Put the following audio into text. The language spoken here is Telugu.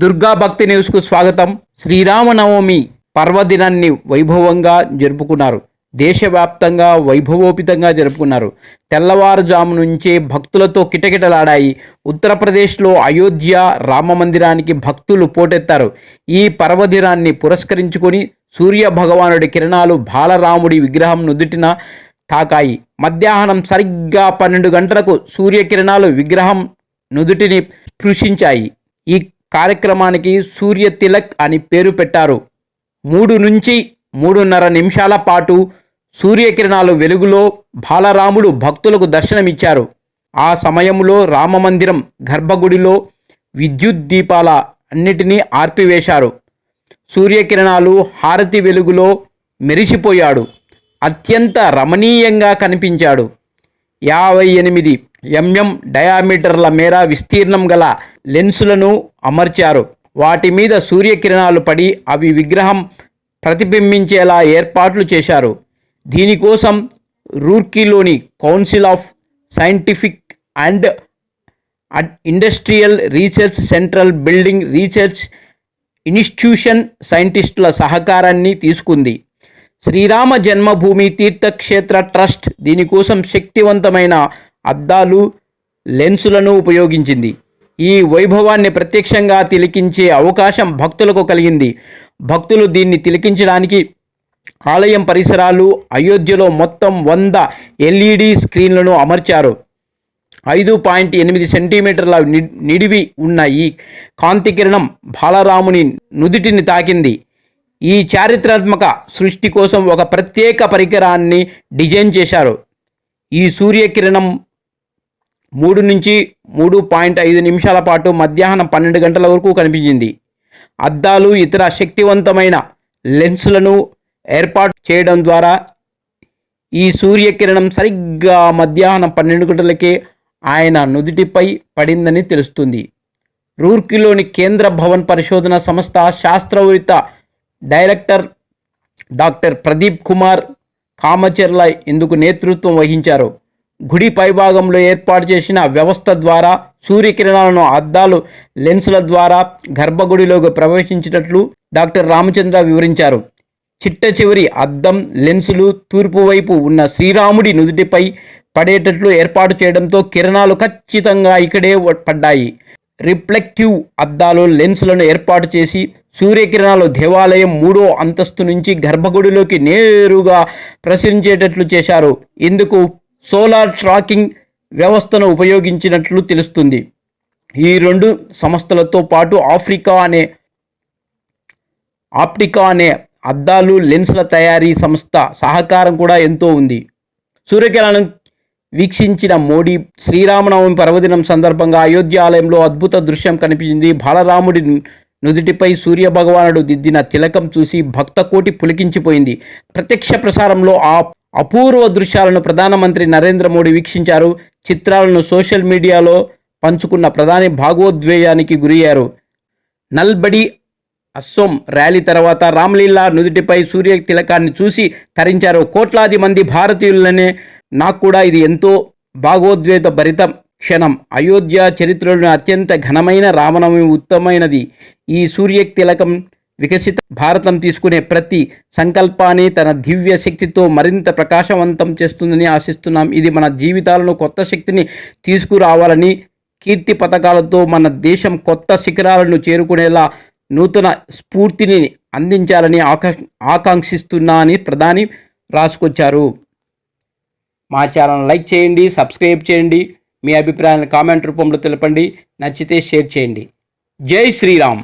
దుర్గా భక్తి న్యూస్కు స్వాగతం. శ్రీరామనవమి పర్వదినాన్ని వైభవంగా జరుపుకున్నారు. దేశవ్యాప్తంగా వైభవోపితంగా జరుపుకున్నారు. తెల్లవారుజాము నుంచే భక్తులతో కిటకిటలాడాయి. ఉత్తరప్రదేశ్లో అయోధ్య రామ మందిరానికి భక్తులు పోటెత్తారు. ఈ పర్వదినాన్ని పురస్కరించుకొని సూర్య భగవానుడి కిరణాలు బాలరాముడి విగ్రహం నుదుటిన తాకాయి. మధ్యాహ్నం సరిగ్గా పన్నెండు గంటలకు సూర్యకిరణాలు విగ్రహం నుదుటిని స్పృశించాయి ఈ కార్యక్రమానికి సూర్య తిలక్ అని పేరు పెట్టారు. మూడు నుంచి మూడున్నర నిమిషాల పాటు సూర్యకిరణాలు వెలుగులో బాలరాముడు భక్తులకు దర్శనమిచ్చారు. ఆ సమయంలో రామమందిరం గర్భగుడిలో విద్యుత్ దీపాల అన్నిటినీ ఆర్పివేశారు. సూర్యకిరణాలు హారతి వెలుగులో మెరిసిపోయాడు. అత్యంత రమణీయంగా కనిపించాడు. యాభై ఎనిమిది ఎంఎం డయామీటర్ల మేర విస్తీర్ణం గల లెన్సులను అమర్చారు. వాటి మీద సూర్యకిరణాలు పడి అవి విగ్రహం ప్రతిబింబించేలా ఏర్పాట్లు చేశారు. దీనికోసం రూర్కీలోని council of scientific and add- industrial research central building research institution సైంటిస్టుల సహకారాన్ని తీసుకుంది. శ్రీరామ జన్మభూమి తీర్థక్షేత్ర ట్రస్ట్ దీనికోసం శక్తివంతమైన అద్దాలు లెన్సులను ఉపయోగించింది. ఈ వైభవాన్ని ప్రత్యక్షంగా తిలకించే అవకాశం భక్తులకు కలిగింది. భక్తులు దీన్ని తిలకించడానికి ఆలయం పరిసరాలు అయోధ్యలో మొత్తం వంద ఎల్ఈడి స్క్రీన్లను అమర్చారు. ఐదు పాయింట్ ఎనిమిది సెంటీమీటర్ల ని- నిడివి ఉన్న ఈ కాంతి కిరణం బాలరాముని నుదిటిని తాకింది. ఈ చారిత్రాత్మక సృష్టి కోసం ఒక ప్రత్యేక పరికరాన్ని డిజైన్ చేశారు. ఈ సూర్యకిరణం మూడు నుంచి మూడు పాయింట్ ఐదు నిమిషాల పాటు మధ్యాహ్నం పన్నెండు గంటల వరకు కనిపించింది. అద్దాలు ఇతర శక్తివంతమైన లెన్సులను ఏర్పాటు చేయడం ద్వారా ఈ సూర్యకిరణం సరిగ్గా మధ్యాహ్నం పన్నెండు గంటలకే ఆయన నుదుటిపై పడిందని తెలుస్తుంది. రూర్కిలోని కేంద్ర భవన్ పరిశోధన సంస్థ శాస్త్రవేత్త డైరెక్టర్ డాక్టర్ ప్రదీప్ కుమార్ కామచర్ల ఇందుకు నేతృత్వం వహించారు. గుడి పైభాగంలో ఏర్పాటు చేసిన వ్యవస్థ ద్వారా సూర్యకిరణాలను అద్దాలు లెన్సుల ద్వారా గర్భగుడిలోకి ప్రవేశించినట్లు డాక్టర్ రామచంద్ర వివరించారు. చిట్ట చివరి అద్దం లెన్సులు తూర్పు వైపు ఉన్న శ్రీరాముడి నుదుటిపై పడేటట్లు ఏర్పాటు చేయడంతో కిరణాలు ఖచ్చితంగా ఇక్కడే పడ్డాయి. రిఫ్లెక్టివ్ అద్దాలు లెన్సులను ఏర్పాటు చేసి సూర్యకిరణాలు దేవాలయం మూడో అంతస్తు నుంచి గర్భగుడిలోకి నేరుగా ప్రసరించేటట్లు చేశారు. ఇందుకు సోలార్ ట్రాకింగ్ వ్యవస్థను ఉపయోగించినట్లు తెలుస్తుంది. ఈ రెండు సంస్థలతో పాటు ఆఫ్రికా అనే ఆప్టికా అనే అద్దాలు లెన్స్ల తయారీ సంస్థ సహకారం కూడా ఎంతో ఉంది. సూర్యకిరణం వీక్షించిన మోడీ శ్రీరామనవమి పర్వదినం సందర్భంగా అయోధ్య ఆలయంలో అద్భుత దృశ్యం కనిపించింది. బాలరాముడి నుదుటిపై సూర్య భగవానుడు దిద్దిన తిలకం చూసి భక్త కోటి పులికించిపోయింది. ప్రత్యక్ష ప్రసారంలో ఆ అపూర్వ దృశ్యాలను ప్రధానమంత్రి నరేంద్ర మోడీ వీక్షించారు. చిత్రాలను సోషల్ మీడియాలో పంచుకున్న ప్రధాని భాగోద్వేయానికి గురయ్యారు. నల్బడి అస్సోం ర్యాలీ తర్వాత రామ్లీలా నుదుటిపై సూర్య తిలకాన్ని చూసి తరించారు. కోట్లాది మంది భారతీయులనే నాకు కూడా ఇది ఎంతో భాగోద్వేత భరిత క్షణం. అయోధ్య చరిత్రలోని అత్యంత ఘనమైన రామనవమి ఉత్తమైనది. ఈ సూర్య తిలకం వికసిత భారతం తీసుకునే ప్రతి సంకల్పాన్ని తన దివ్య శక్తితో మరింత ప్రకాశవంతం చేస్తుందని ఆశిస్తున్నాం. ఇది మన జీవితాలను కొత్త శక్తిని తీసుకురావాలని కీర్తి పథకాలతో మన దేశం కొత్త శిఖరాలను చేరుకునేలా నూతన స్ఫూర్తిని అందించాలని ఆకా ఆకాంక్షిస్తున్నా అని ప్రధాని రాసుకొచ్చారు. మా ఛానల్ లైక్ చేయండి సబ్స్క్రైబ్ చేయండి మీ అభిప్రాయాలను కామెంట్ రూపంలో తెలపండి నచ్చితే షేర్ చేయండి. జై శ్రీరామ్!